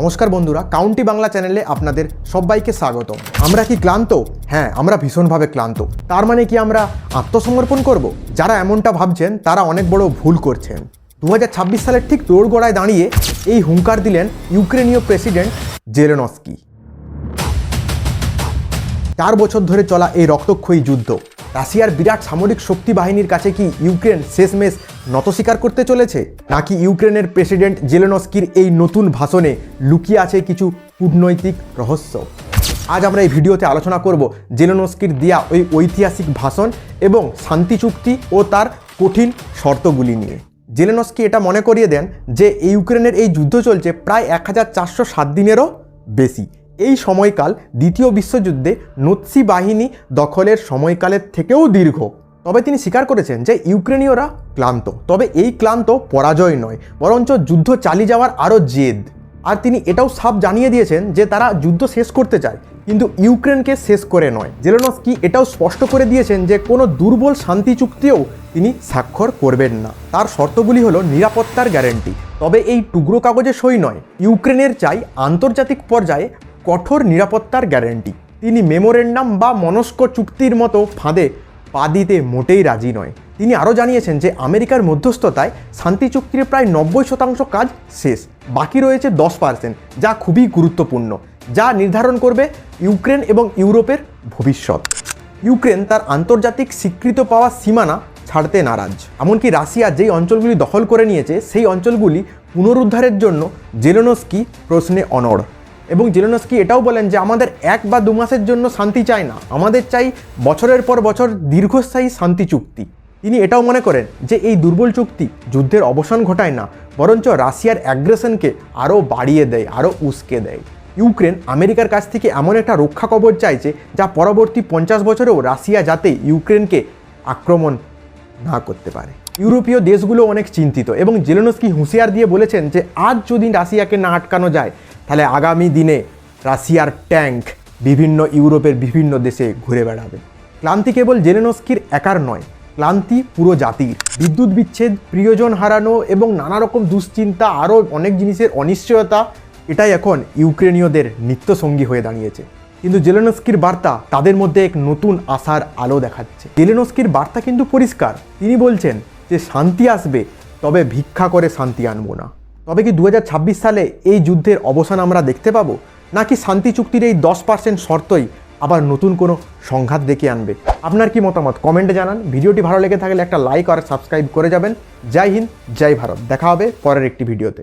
নমস্কার বন্ধুরা, কাউন্টি বাংলা চ্যানেলে আপনাদের সবাইকে স্বাগত আমরা কি ক্লান্ত? হ্যাঁ আমরা ভীষণভাবে ক্লান্ত। তার মানে কি আমরা আত্মসমর্পণ করব? যারা এমনটা ভাবছেন, তারা অনেক বড় ভুল করছেন। দু হাজার ছাব্বিশ সালের ঠিক দোরগোড়ায় দাঁড়িয়ে এই হুঙ্কার দিলেন ইউক্রেনীয় প্রেসিডেন্ট জেলেনস্কি। চার বছর ধরে চলা এই রক্তক্ষয়ী যুদ্ধ রাশিয়ার বিরাট সামরিক শক্তি বাহিনীর কাছে কি ইউক্রেন শেষমেশ নত স্বীকার করতে চলেছে? নাকি ইউক্রেনের প্রেসিডেন্ট জেলেনস্কির এই নতুন ভাষণে লুকিয়ে আছে কিছু কূটনৈতিক রহস্য? আজ আমরা এই ভিডিওতে আলোচনা করব জেলেনস্কির দেয়া ওই ঐতিহাসিক ভাষণ এবং শান্তি চুক্তি ও তার কঠিন শর্তগুলি নিয়ে। জেলেনস্কি এটা মনে করিয়ে দেন যে ইউক্রেনের এই যুদ্ধ চলছে প্রায় এক হাজার চারশো সাত দিনেরও বেশি। এই সময়কাল দ্বিতীয় বিশ্বযুদ্ধে নৎসি বাহিনী দখলের সময়কালের থেকেও দীর্ঘ। তবে তিনি স্বীকার করেছেন যে ইউক্রেনীয়রা ক্লান্ত। তবে এই ক্লান্ত পরাজয় নয়, বরঞ্চ যুদ্ধ চালিয়ে যাওয়ার আরও জেদ। আর তিনি এটাও সাফ জানিয়ে দিয়েছেন যে তারা যুদ্ধ শেষ করতে চায়, কিন্তু ইউক্রেনকে শেষ করে নয়। জেলেনস্কি এটাও স্পষ্ট করে দিয়েছেন যে কোনো দুর্বল শান্তি চুক্তিও তিনি স্বাক্ষর করবেন না। তার শর্তগুলি হলো নিরাপত্তার গ্যারেন্টি। তবে এই টুকরো কাগজে সই নয়, ইউক্রেনের চাই আন্তর্জাতিক পর্যায়ে কঠোর নিরাপত্তার গ্যারেন্টি। তিনি মেমোরেন্ডাম বা মনস্ক চুক্তির মতো ফাঁদে পা দিতে মোটেই রাজি নয়। তিনি আরও জানিয়েছেন যে, আমেরিকার মধ্যস্থতায় শান্তি চুক্তির প্রায় নব্বই শতাংশ কাজ শেষ। বাকি রয়েছে দশ পার্সেন্ট, যা খুবই গুরুত্বপূর্ণ, যা নির্ধারণ করবে ইউক্রেন এবং ইউরোপের ভবিষ্যৎ। ইউক্রেন তার আন্তর্জাতিক স্বীকৃত পাওয়া সীমানা ছাড়তে নারাজ। এমনকি রাশিয়া যেই অঞ্চলগুলি দখল করে নিয়েছে, সেই অঞ্চলগুলি পুনরুদ্ধারের জন্য জেলোনস্কি প্রশ্নে অনড়। এবং জেলেনস্কি এটাও বলেন যে আমাদের এক বা দু মাসের জন্য শান্তি চাই না। আমাদের চাই বছরের পর বছর দীর্ঘস্থায়ী শান্তি চুক্তি। তিনি এটাও মনে করেন যে এই দুর্বল চুক্তি যুদ্ধের অবসান ঘটায় না, বরঞ্চ রাশিয়ার অ্যাগ্রেশনকে আরও বাড়িয়ে দেয়, আরও উস্কে দেয়। ইউক্রেন আমেরিকার কাছ থেকে এমন একটা রক্ষা কবচ চাইছে যা পরবর্তী পঞ্চাশ বছরেও রাশিয়া যাতে ইউক্রেনকে আক্রমণ না করতে পারে। ইউরোপীয় দেশগুলো অনেক চিন্তিত এবং জেলেনস্কি হুঁশিয়ার দিয়ে বলেছেন যে, আজ যদি রাশিয়াকে না আটকানো যায় তাহলে আগামী দিনে রাশিয়ার ট্যাঙ্ক বিভিন্ন ইউরোপের বিভিন্ন দেশে ঘুরে বেড়াবে। ক্লান্তি কেবল জেলেনস্কির একার নয়, ক্লান্তি পুরো জাতির। বিদ্যুৎ বিচ্ছেদ, প্রিয়জন হারানো এবং নানা রকম দুশ্চিন্তা, আরও অনেক জিনিসের অনিশ্চয়তা, এটাই এখন ইউক্রেনীয়দের নিত্যসঙ্গী হয়ে দাঁড়িয়েছে। কিন্তু জেলেনস্কির বার্তা তাদের মধ্যে এক নতুন আশার আলো দেখাচ্ছে। জেলেনস্কির বার্তা কিন্তু পরিষ্কার। তিনি বলছেন যে শান্তি আসবে, তবে ভিক্ষা করে শান্তি আনব না। তবে কি দু হাজার ছাব্বিশ সালে এই যুদ্ধের অবসান আমরা দেখতে পাবো? নাকি শান্তি চুক্তির এই দশ পার্সেন্ট শর্তই আবার নতুন কোনো সংঘাত ডেকে আনবে? আপনার কি মতামত? কমেন্টে জানান। ভিডিওটি ভালো লেগে থাকলে একটা লাইক আর সাবস্ক্রাইব করে যাবেন। জয় হিন্দ, জয় ভারত। দেখা হবে পরের একটি ভিডিওতে।